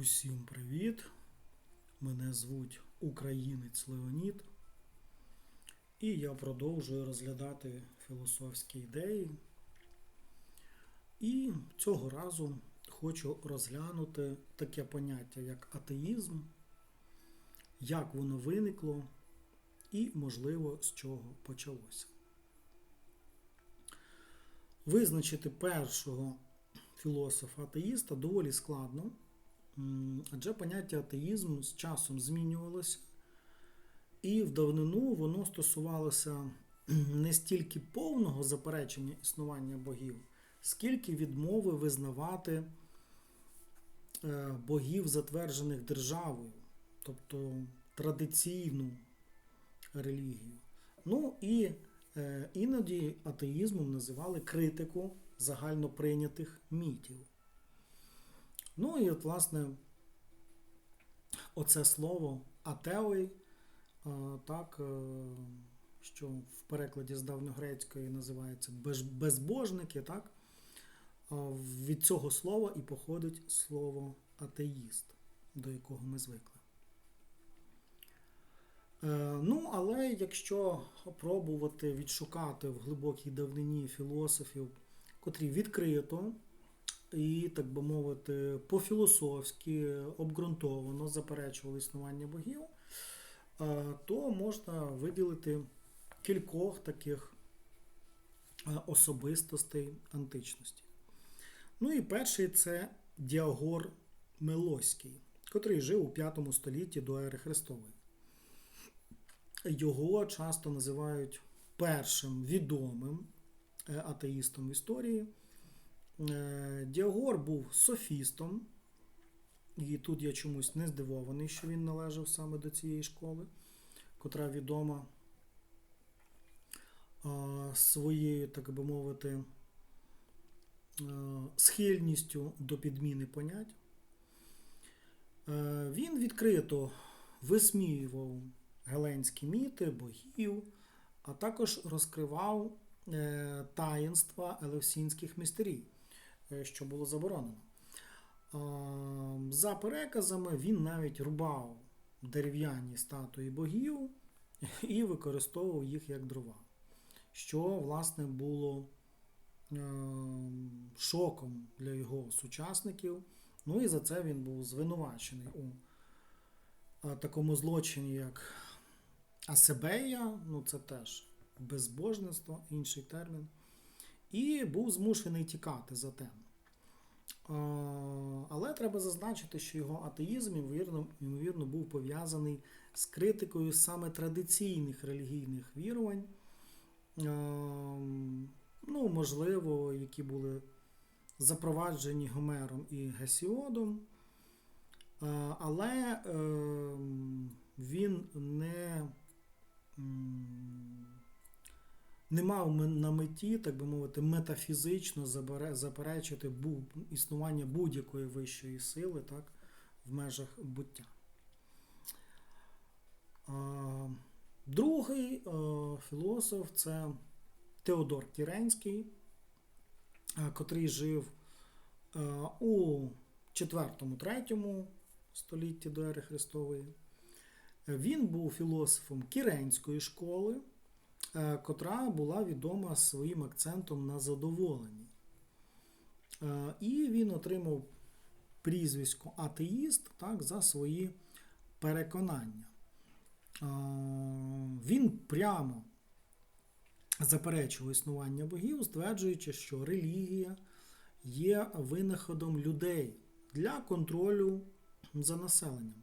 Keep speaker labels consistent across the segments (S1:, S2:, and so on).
S1: Усім привіт! Мене звуть Українець Леонід, і я продовжую розглядати філософські ідеї. І цього разу хочу розглянути таке поняття, як атеїзм, як воно виникло і, можливо, з чого почалося. Визначити першого філософа-атеїста доволі складно. Адже поняття атеїзм з часом змінювалося, і в давнину воно стосувалося не стільки повного заперечення існування богів, скільки відмови визнавати е, богів, затверджених державою, тобто традиційну релігію. Ну і е, іноді атеїзмом називали критику загальноприйнятих мітів. Ну і от, власне, оце слово атеой, е, так, е, що в перекладі з давньогрецької називається безбожники, так, е, від цього слова і походить слово атеїст, до якого ми звикли. Ну, але якщо пробувати відшукати в глибокій давнині філософів, котрі відкрито і, так би мовити, по-філософськи обґрунтовано заперечували існування богів, то можна виділити кількох таких особистостей античності. Ну і перший це Діагор Мелоський, котрий жив у 5 столітті до ери Христової. Його часто називають першим відомим е, атеїстом в історії. Е, Діагор був софістом, і тут я чомусь не здивований, що він належав саме до цієї школи, котра відома е, своєю, так би мовити, е, схильністю до підміни понять. Він відкрито висміював геленські міти, богів, а також розкривав таїнства елевсінських містерій, що було заборонено. За переказами він навіть рубав дерев'яні статуї богів і використовував їх як дрова, що, власне, було е, шоком для його сучасників. Ну і за це він був звинувачений у е, такому злочині, як Асебея, ну це теж безбожництво, інший термін, і був змушений тікати за тем. Але треба зазначити, що його атеїзм, ймовірно, ймовірно, був пов'язаний з критикою саме традиційних релігійних вірувань, ну, можливо, які були запроваджені Гомером і Гесіодом. Але ем, він не не мав на меті, так би мовити, метафізично заперечити існування будь-якої вищої сили так, в межах буття. Другий філософ це Теодор Кіренський, котрий жив у 4-3 столітті до ери Христової. Він був філософом Кіренської школи, котра була відома своїм акцентом на задоволенні. Е, І він отримав прізвисько атеїст так, за свої переконання. Е, Він прямо заперечував існування богів, стверджуючи, що релігія є винаходом людей для контролю за населенням.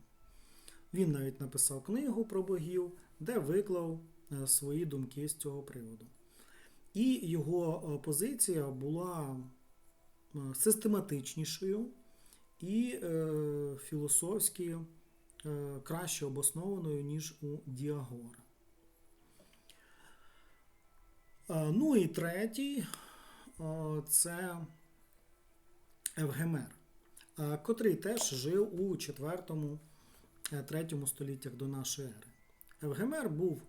S1: Він навіть написав книгу про богів, де виклав е, свої думки з цього приводу. І його е, позиція була е, систематичнішою і е, філософськи е, краще обоснованою, ніж у Діагора. Е, Ну і третій е, це Евгемер, е, котрий теж жив у 4 3 століттях до нашої ери. Евгемер був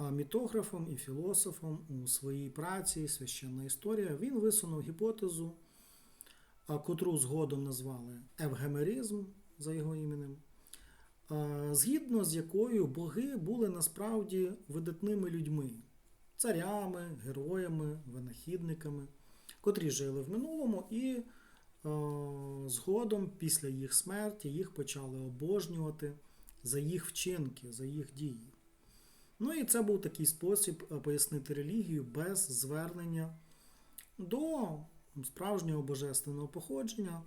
S1: мітографом і філософом у своїй праці Священна історія. Він висунув гіпотезу, котру згодом назвали евгемеризм, за його іменем, згідно з якою боги були насправді видатними людьми, царями, героями, винахідниками, котрі жили в минулому і згодом, після їх смерті, їх почали обожнювати за їх вчинки, за їх дії. Ну і це був такий спосіб е, пояснити релігію без звернення до справжнього божественного походження.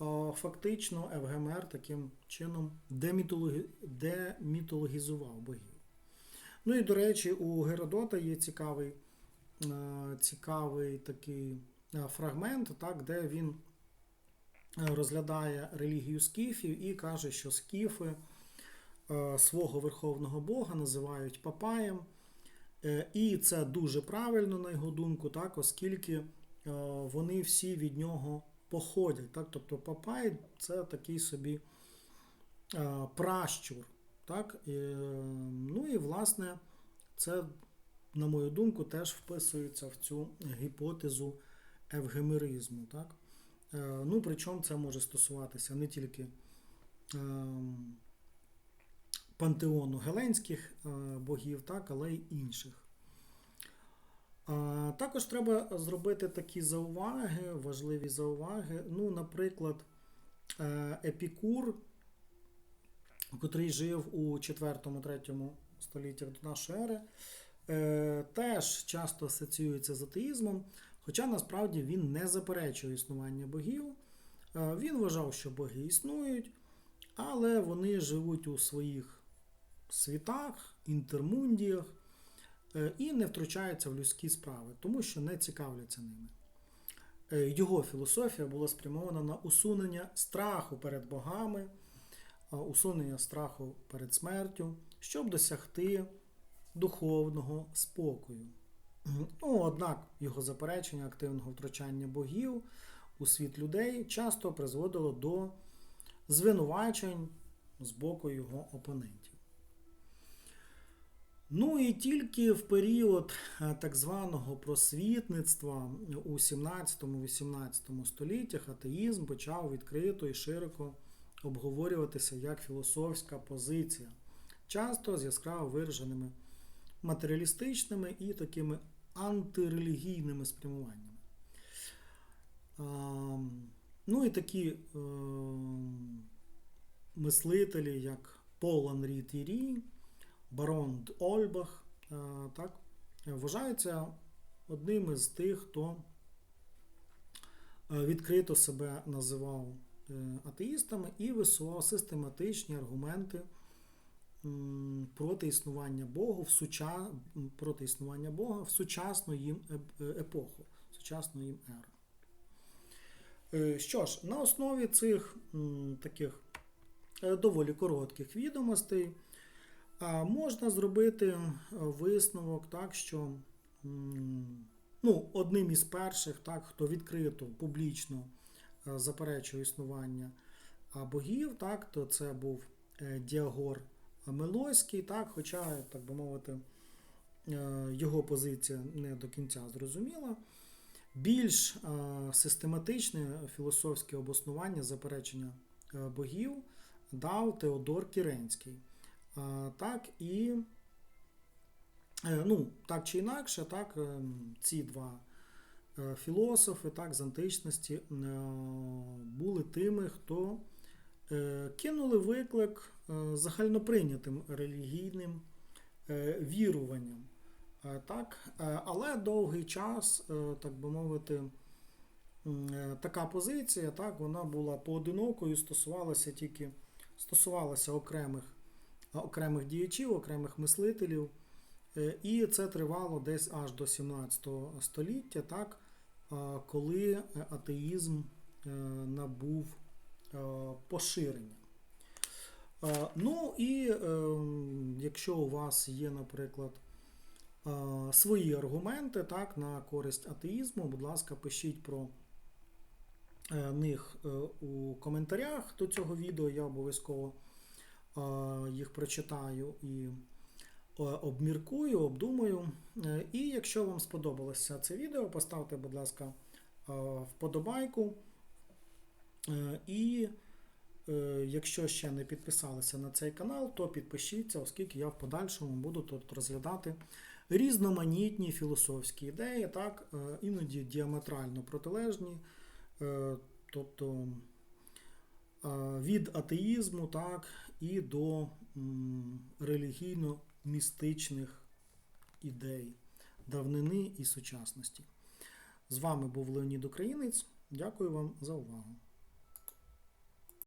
S1: Е, Фактично, ФГМР таким чином демітологі... демітологізував богів. Ну і до речі, у Геродота є цікавий, е, цікавий такий фрагмент, так, де він розглядає релігію скіфів і каже, що скіфи свого верховного Бога називають Папаєм. Е, І це дуже правильно, на його думку, так, оскільки е, вони всі від нього походять. Так? Тобто Папай це такий собі е, пращур. Так? Ну і власне це, на мою думку, теж вписується в цю гіпотезу евгемеризму. Так? Е, Ну, причому це може стосуватися не тільки е, пантеону геленських е, богів, так, але й інших. Також треба зробити такі зауваги, важливі зауваги. Ну, наприклад, е, Епікур, котрий жив у 4-3 століттях до нашої ери, е, теж часто асоціюється з атеїзмом, хоча насправді він не заперечує існування богів. Він вважав, що боги існують, але вони живуть у своїх світах, інтермундіях е, і не втручаються в людські справи, тому що не цікавляться ними. Е, Його філософія була спрямована на усунення страху перед богами, усунення страху перед смертю, щоб досягти духовного спокою. Ну, однак його заперечення активного втручання богів у світ людей часто призводило до звинувачень з боку його опонентів. Ну і тільки в період е, так званого просвітництва у 17-18 століттях атеїзм почав відкрито і широко обговорюватися як філософська позиція, часто з яскраво вираженими матеріалістичними і такими антирелігійними спрямуваннями. Ну і такі е, мислителі, як Пол Анрі Тірі, барон Ольбах, е, так, вважаються одним із тих, хто е, відкрито себе називав е, атеїстами і висував систематичні аргументи проти існування Бога в суча... проти існування Бога в сучасну їм еп- епоху, сучасну їм еру. Що ж, на основі цих таких доволі коротких відомостей можна зробити е, висновок, так, що ну, одним із перших, так, хто відкрито публічно е, заперечує існування богів, так, то це був е, Діагор Мелоський, так, хоча, так би мовити, його позиція не до кінця зрозуміла. Більш систематичне філософське обоснування заперечення богів дав Теодор Кіренський. Так і е, ну, так чи інакше, так, е, ці два е, філософи так, з античності були тими, хто кинули виклик загальноприйнятим релігійним віруванням. Так, але довгий час, так би мовити, така позиція, так, вона була поодинокою, стосувалася тільки стосувалася окремих, окремих діячів, окремих мислителів. Е, І це тривало десь аж до 17 століття, так, коли атеїзм е, набув е, поширення. Е, Ну і е, якщо у вас є, наприклад, е, свої аргументи так, на користь атеїзму, будь ласка, пишіть про е, них е, у коментарях до цього відео. Я обов'язково е, їх прочитаю і е, обміркую, обдумаю. Е, І якщо вам сподобалося це відео, поставте, будь ласка, е, вподобайку. Е, І е, якщо ще не підписалися на цей канал, то підпишіться, оскільки я в подальшому буду тут розглядати різноманітні філософські ідеї, так, е, іноді діаметрально протилежні, е, тобто е, від атеїзму так, і до релігійно-містичних ідей давнини і сучасності. З вами був Леонід Українець. Дякую вам за увагу.